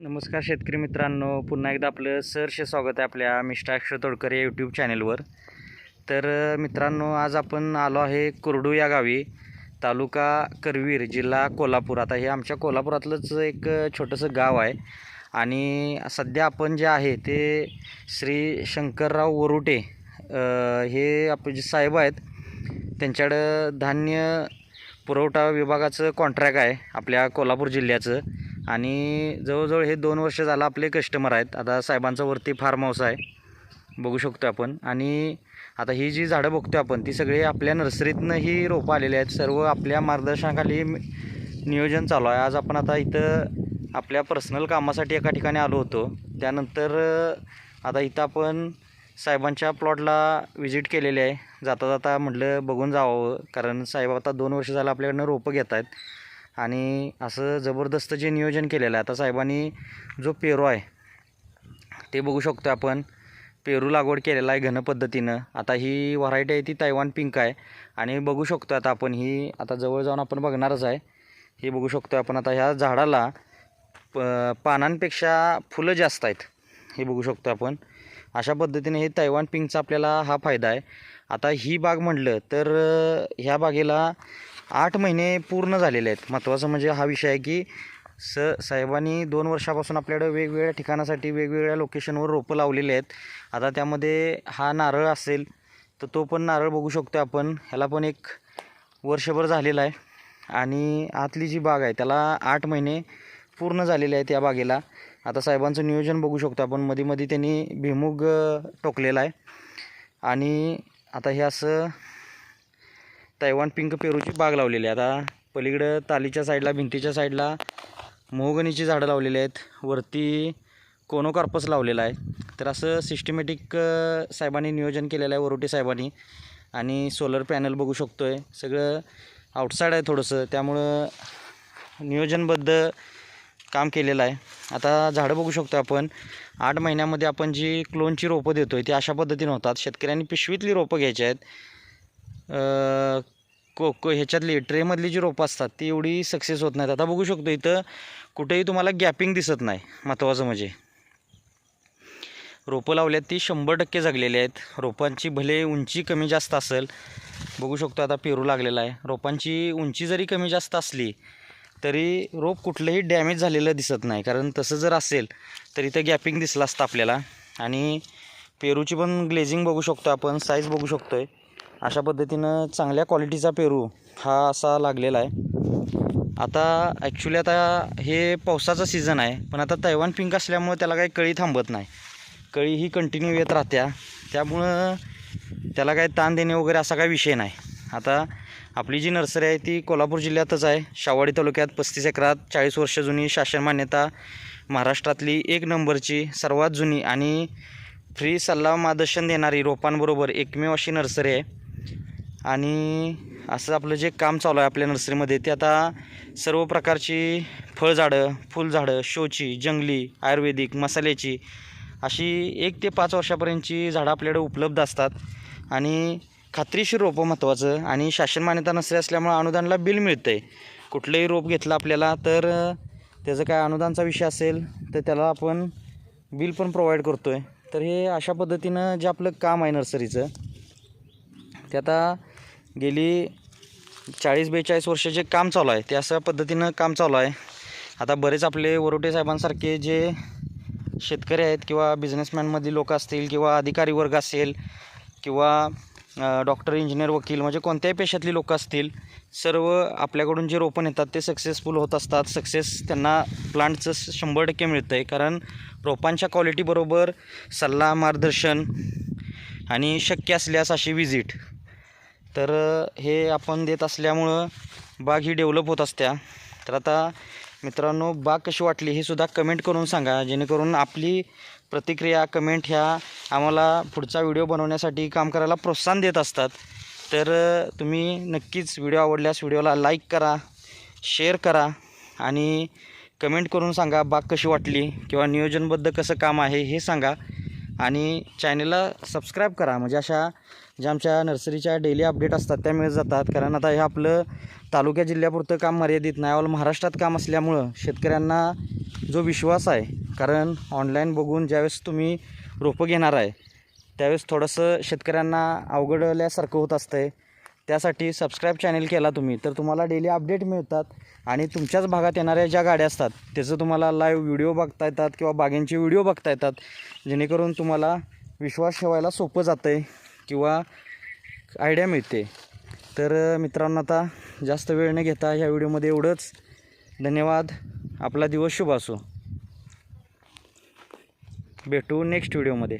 नमस्कार शेतकरी मित्रांनो पुन्हा एकदा आपलं सहर्ष स्वागत आहे आपल्या मिस्टर अक्षर तोडकर या यूट्यूब चॅनेलवर तर मित्रांनो आज आपण आलो आहे कुरडू या गावी तालुका करवीर जिल्हा कोल्हापूर. आता हे आमच्या कोल्हापुरातलंच एक छोटंसं गाव आहे आणि सध्या आपण जे आहे ते श्री शंकरराव वरुटे हे आपले जे साहेब आहेत त्यांच्याकडं धान्य पुरवठा विभागाचं कॉन्ट्रॅक्ट आहे आपल्या कोल्हापूर जिल्ह्याचं. आणि जवळजवळ हे दोन वर्ष झालं आपले कस्टमर आहेत. आता साहेबांचा वरती फार्म हाऊस आहे. बघू शकतो आपण. आणि आता ही जी झाडं बघतो आपण ती सगळी आपल्या नर्सरीतनं ही रोपं आलेली आहेत. सर्व आपल्या मार्गदर्शनाखाली नियोजन चालू आहे. आज आपण आता इथं आपल्या पर्सनल कामासाठी एका ठिकाणी आलो होतो. त्यानंतर आता इथं आपण साहेबांच्या प्लॉटला व्हिजिट केलेली आहे. जाता जाता म्हटलं बघून जावं. कारण साहेब आता दोन वर्ष झालं आपल्याकडनं रोपं घेत आहेत. आणि असं जबरदस्त जे नियोजन केलेलं आहे आता साहेबांनी जो पेरू आहे ते बघू शकतो आपण. पेरू लागवड केलेला आहे घन पद्धतीनं. आता ही व्हरायटी आहे ती तैवान पिंक आहे. आणि बघू शकतो आता आपण ही आता जवळ जाऊन आपण बघणारच आहे. हे बघू शकतो आपण आता ह्या झाडाला प पानांपेक्षा फुलं जास्त आहेत. हे बघू शकतो आपण. अशा पद्धतीने हे तैवान पिंकचा आपल्याला हा फायदा आहे. आता ही बाग म्हटलं तर ह्या बागेला आठ महिने पूर्ण झालेले आहेत. महत्त्वाचं म्हणजे हा विषय आहे की स साहेबांनी दोन वर्षापासून आपल्याकडं वेगवेगळ्या ठिकाणासाठी वेगवेगळ्या लोकेशनवर रोपं लावलेले आहेत. आता त्यामध्ये हा नारळ असेल तर तो पण नारळ बघू शकतो आपण. ह्याला पण एक वर्षभर झालेला आहे. आणि आतली जी बाग आहे त्याला आठ महिने पूर्ण झालेले आहेत या बागेला. आता साहेबांचं नियोजन बघू शकतो आपण. मध्ये मध्ये त्यांनी भिमुग टोकलेला आहे. आणि आता हे असं तैवान पिंक पेरूची बाग लावलेली आहे. आता पलीकडं तालीच्या साईडला भिंतीच्या साईडला मोहगणीची झाडं लावलेली आहेत. वरती कोनोकार्पस लावलेला आहे. तर असं सिस्टमॅटिक साहेबांनी नियोजन केलेलं आहे वरोटे साहेबांनी. आणि सोलर पॅनल बघू शकतो आहे सगळं आउटसाईड आहे थोडंसं. त्यामुळं नियोजनबद्ध काम केलेलं आहे. आता झाडं बघू शकतो आपण. आठ महिन्यामध्ये आपण जी क्लोनची रोपं देतो आहे ती अशा पद्धतीने होतात. शेतकऱ्यांनी पिशवीतली रोपं घ्यायची आहेत. को को ह्याच्यातली ट्रेमधली जी रोपं असतात ती एवढी सक्सेस होत नाहीत. आता बघू शकतो इथं कुठेही तुम्हाला गॅपिंग दिसत नाही महत्त्वाचं म्हणजे. रोपं लावल्यात ती शंभर टक्के जगलेली आहेत. रोपांची भले उंची कमी जास्त असेल बघू शकतो आता पेरू लागलेला आहे. रोपांची उंची जरी कमी जास्त असली तरी रोप कुठलंही डॅमेज झालेलं दिसत नाही. कारण तसं जर असेल तर इथं गॅपिंग दिसलं असतं आपल्याला. आणि पेरूची पण ग्लेझिंग बघू शकतो आपण साईज बघू शकतो आहे अशा पद्धतीनं चांगल्या क्वालिटीचा पेरू हा असा लागलेला आहे. आता ॲक्च्युली आता हे पावसाचं सीझन आहे पण आता तैवान पिंक असल्यामुळं त्याला काही कळी थांबत नाही. कळी ही कंटिन्यू येत राहत्या. त्यामुळं त्याला काही ताण देणे वगैरे असा काही विषय नाही. आता आपली जी नर्सरी आहे ती कोल्हापूर जिल्ह्यातच आहे. शावाडी तालुक्यात पस्तीस एकरात चाळीस वर्ष जुनी शासन मान्यता महाराष्ट्रातली एक नंबरची सर्वात जुनी आणि फ्री सल्ला मार्गदर्शन देणारी रोपांबरोबर एकमेव अशी नर्सरी आहे. आणि असं आपलं जे काम चालू आहे आपल्या नर्सरीमध्ये ते आता सर्व प्रकारची फळझाडं फुलझाडं शोची जंगली आयुर्वेदिक मसाल्याची अशी एक ते पाच वर्षापर्यंतची झाडं आपल्याकडे उपलब्ध असतात. आणि खात्रीशीर रोपं महत्त्वाचं आणि शासन मान्यता नसरी असल्यामुळं अनुदानला बिल मिळतं आहे कुठलंही रोप घेतलं आपल्याला तर त्याचं काय अनुदानचा विषय असेल तर त्याला आपण बिल पण प्रोव्हाइड करतो आहे तर हे अशा पद्धतीनं जे आपलं काम आहे नर्सरीचं ते आता गेली चाळीस बेचाळीस वर्षाचे जे काम चालू आहे ते अशा पद्धतीनं काम चालू आहे. आता बरेच आपले वरोटे साहेबांसारखे जे शेतकरी आहेत किंवा बिझनेसमॅनमधली लोक असतील किंवा अधिकारी वर्ग असेल किंवा डॉक्टर इंजिनियर वकील म्हणजे कोणत्याही पेशातली लोक असतील सर्व आपल्याकडून जे रोपण येतात ते सक्सेसफुल होत असतात. सक्सेस त्यांना प्लांटचं शंभर टक्के मिळतं आहे कारण रोपांच्या क्वालिटीबरोबर सल्ला मार्गदर्शन आणि शक्य असल्यास अशी विजिट तर हे आपण देत असल्यामुळं बाग ही डेव्हलप होत असत्या. तर आता मित्रांनो बाग कशी वाटली हे सुद्धा कमेंट करून सांगा जेणेकरून आपली प्रतिक्रिया कमेंट ह्या आम्हाला पुढचा व्हिडिओ बनवण्यासाठी काम करायला प्रोत्साहन देत असतात. तर तुम्ही नक्कीच व्हिडिओ आवडल्यास व्हिडिओला लाईक करा शेअर करा आणि कमेंट करून सांगा बाग कशी वाटली किंवा नियोजनबद्ध कसं काम आहे हे सांगा. आणि चॅनलला सबस्क्राईब करा. म्हणजे अशा ज्या आमच्या नर्सरीच्या डेली अपडेट असतात त्या मिळत जातात. कारण आता हे आपलं तालुक्या जिल्ह्यापुरतं काम मर्यादित नाही. ऑल महाराष्ट्रात काम असल्यामुळं शेतकऱ्यांना जो विश्वास आहे कारण ऑनलाईन बघून ज्यावेळेस तुम्ही रोपं घेणार आहे त्यावेळेस थोडंसं शेतकऱ्यांना अवघडल्यासारखं होत असतं आहे त्यासाठी सबस्क्राईब चॅनल केला तुम्ही तर तुम्हाला डेली अपडेट मिळतात आणि तुमच्याच भागात येणाऱ्या ज्या गाड्या असतात त्याचं तुम्हाला लाईव्ह व्हिडिओ बघता येतात किंवा बागेंचे व्हिडिओ बघता येतात जेणेकरून तुम्हाला विश्वास ठेवायला सोपं जातं आहे किंवा आयडिया मिळते. तर मित्रांनो आता जास्त वेळ न घेता ह्या व्हिडिओमध्ये एवढंच. धन्यवाद. आपला दिवस शुभ असो. भेटू नेक्स्ट व्हिडिओमध्ये